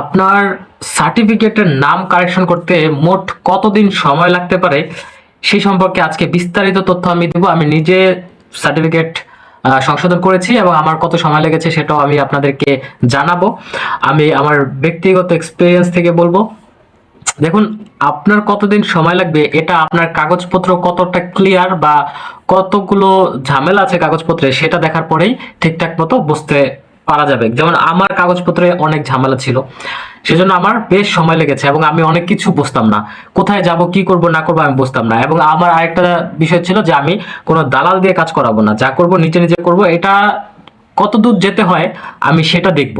আপনার সার্টিফিকেটের নাম কারেকশন করতে মোট কতদিন সময় লাগতে পারে? সেই সম্পর্কে আজকে বিস্তারিত তথ্য আমি দেবো। আমি নিজে সার্টিফিকেট সংশোধন করেছি এবং আমার কত সময় লেগেছে সেটাও আমি আপনাদেরকে জানাব। আমি আমার ব্যক্তিগত এক্সপিরিয়েন্স থেকে বলব। দেখুন, আপনার কতদিন সময় লাগবে এটা আপনার কাগজপত্র কতটা ক্লিয়ার বা কতগুলো ঝামেলা আছে কাগজপত্রে সেটা দেখার পরেই ঠিকঠাক মতো বুঝতে পারা যাবে। যেমন আমার কাগজপত্রে অনেক ঝামেলা ছিল, সেজন্য আমার বেশ সময় লেগেছে এবং আমি অনেক কিছু বুঝতাম না। কোথায় যাব, কি করব, না করব আমি বুঝতাম না। এবং আমার আরেকটা বিষয় ছিল যে আমি কোনো দালাল দিয়ে কাজ করাবো না। যা করব, নিজে নিজে করব, এটা কত দূর যেতে হয়, আমি সেটা দেখব।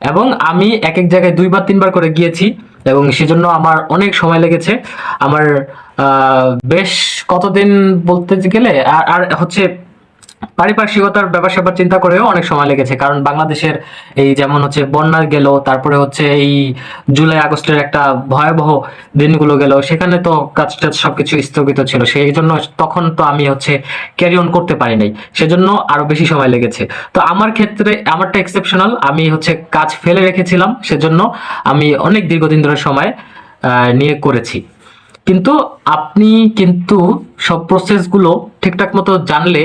এবং আমি এক এক জায়গায় দুইবার, তিনবার করে গিয়েছি এবং সেজন্য আমার অনেক সময় লেগেছে। আমার বেশ কতদিন বলতে গেলে আর হচ্ছে পারিপার্শ্বিকতার ব্যাপার স্যাপার চিন্তা করেও অনেক সময় লেগেছে, কারণ বাংলাদেশের এই যেমন হচ্ছে বন্যা গেল, তারপরে হচ্ছে এই জুলাই, আগস্টের একটা ভয়াবহ দিনগুলো গেল, সেখানে তো কাজ টাজ সবকিছু স্থগিত ছিল, সেই জন্য তখন তো আমি হচ্ছে ক্যারি অন করতে পারি নাই, সেজন্য আরও বেশি সময় লেগেছে। তো আমার ক্ষেত্রে আমারটা এক্সেপশনাল আমি হচ্ছে কাজ ফেলে রেখেছিলাম, সেজন্য আমি অনেক দীর্ঘদিন ধরে সময় নিয়ে করেছি। কিন্তু আপনি কিন্তু সব প্রসেসগুলো ঠিকঠাক মতো জানলে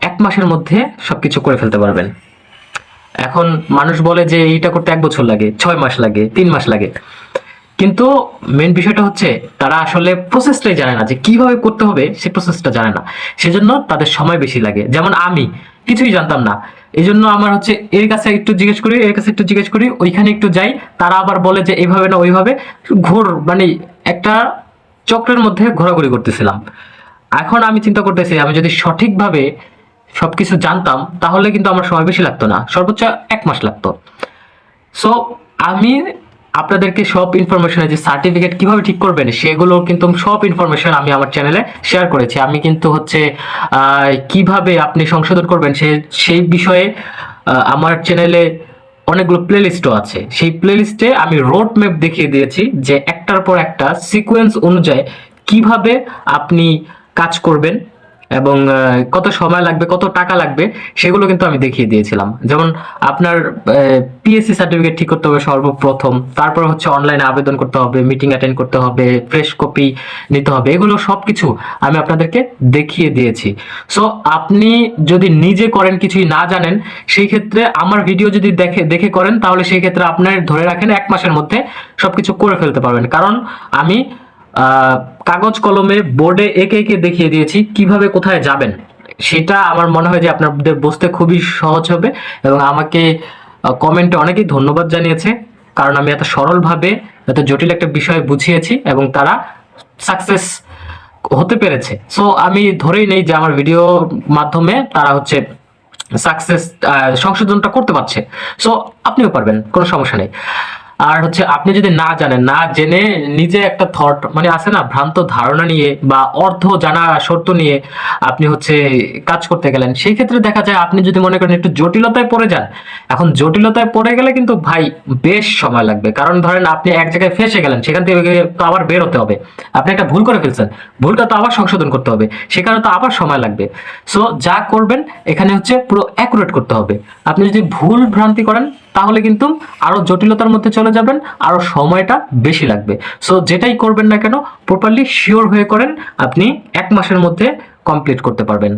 এক মাসের মধ্যে সবকিছু করে ফেলতে পারবেন। এখন মানুষ বলে যে এইটা করতে এক বছর লাগে, ছয় মাস লাগে, তিন মাস লাগে। কিন্তু মেন বিষয়টা হচ্ছে, তারা আসলে প্রসেসটাই জানে না যে কীভাবে করতে হবে, সেই প্রসেসটা জানে না। সেজন্য তাদের সময় বেশি লাগে। যেমন আমি, কিছুই জানতাম না। এই জন্য আমার হচ্ছে এর কাছে একটু জিজ্ঞেস করি, এর কাছে একটু জিজ্ঞেস করি, ওইখানে একটু যাই। তারা আবার বলে যে এইভাবে না, ওইভাবে। ঘোর মানে একটা চক্রের মধ্যে ঘোরাঘুরি করতেছিলাম। এখন আমি চিন্তা করতেছি, আমি যদি সঠিকভাবে সবকিছু জানতাম, তাহলে কিন্তু আমার সময় বেশি লাগতো না। সর্বোচ্চ এক মাস লাগতো। সো আমি আপনাদেরকে সব ইনফরমেশন যে সার্টিফিকেট কীভাবে ঠিক করবেন, সেগুলো কিন্তু সব ইনফরমেশন আমি আমার চ্যানেলে শেয়ার করেছি। আমি কিন্তু হচ্ছে কীভাবে আপনি সংশোধন করবেন, সে, সেই বিষয়ে আমার চ্যানেলে অনেকগুলো প্লেলিস্টও আছে। সেই প্লেলিস্টে আমি রোড ম্যাপ দেখিয়ে দিয়েছি যে একটার পর একটা সিকোয়েন্স অনুযায়ী কীভাবে আপনি কাজ করবেন। এবং কত সময় লাগবে, কত টাকা লাগবে, সেগুলো কিন্তু আমি দেখিয়ে দিয়েছিলাম। যেমন আপনার পিএসসি সার্টিফিকেট ঠিক করতে হবে সর্বপ্রথম, তারপর হচ্ছে অনলাইনে আবেদন করতে হবে মিটিং অ্যাটেন্ড করতে হবে ফ্রেশ কপি নিতে হবে, এগুলো সব কিছু আমি আপনাদেরকে দেখিয়ে দিয়েছি। সো আপনি যদি নিজে করেন, কিছুই না জানেন, সেই ক্ষেত্রে আমার ভিডিও যদি দেখে দেখে করেন, তাহলে সেই ক্ষেত্রে আপনার ধরে রাখেন এক মাসের মধ্যে সবকিছু করে ফেলতে পারবেন। কারণ আমি কাগজ কলমে বোর্ডে একে একে দেখিয়ে দিয়েছি, কীভাবে কোথায় যাবেন? সেটা আমার মনে হয় যে আপনাদের বুঝতে খুবই সহজ হবে এবং আমাকে কমেন্টে অনেকেই ধন্যবাদ জানিয়েছে, কারণ আমি এত সরলভাবে এত জটিল একটা বিষয় বুঝিয়েছি এবং তারা সাকসেস হতে পেরেছে। সো আমি ধরেই নেই যে আমার ভিডিও মাধ্যমে তারা হচ্ছে সাকসেস সংশোধনটা করতে পারছে। সো আপনিও পারবেন, কোনো সমস্যা নেই। আর হচ্ছে আপনি যদি না জানেন, না জেনে নিজে একটা থট মানে আছে না, ভ্রান্ত ধারণা নিয়ে বা অর্ধ জানা শর্ত নিয়ে আপনি হচ্ছে কাজ করতে গেলেন, সেই ক্ষেত্রে দেখা যায় আপনি যদি মনে করেন একটু জটিলতায় পড়ে যান, এখন জটিলতায় পড়ে গেলে কিন্তু ভাই বেশ সময় লাগবে। কারণ ধরেন আপনি এক জায়গায় ফেসে গেলেন, সেখান থেকে তো আবার বের হতে হবে। আপনি একটা ভুল করে ফেলছেন, ভুলটা তো আবার সংশোধন করতে হবে সেখানে তো আবার সময় লাগবে। সো যা করবেন, এখানে হচ্ছে পুরো অ্যাকুরেট করতে হবে। আপনি যদি ভুল ভ্রান্তি করেন তাহলে কিন্তু আরও জটিলতার মধ্যে চলে যাবেন, আরও সময়টা বেশি লাগবে। সো যেটাই করবেন না কেন প্রপারলি শিওর হয়ে করেন, আপনি এক মাসের মধ্যে কমপ্লিট করতে পারবেন।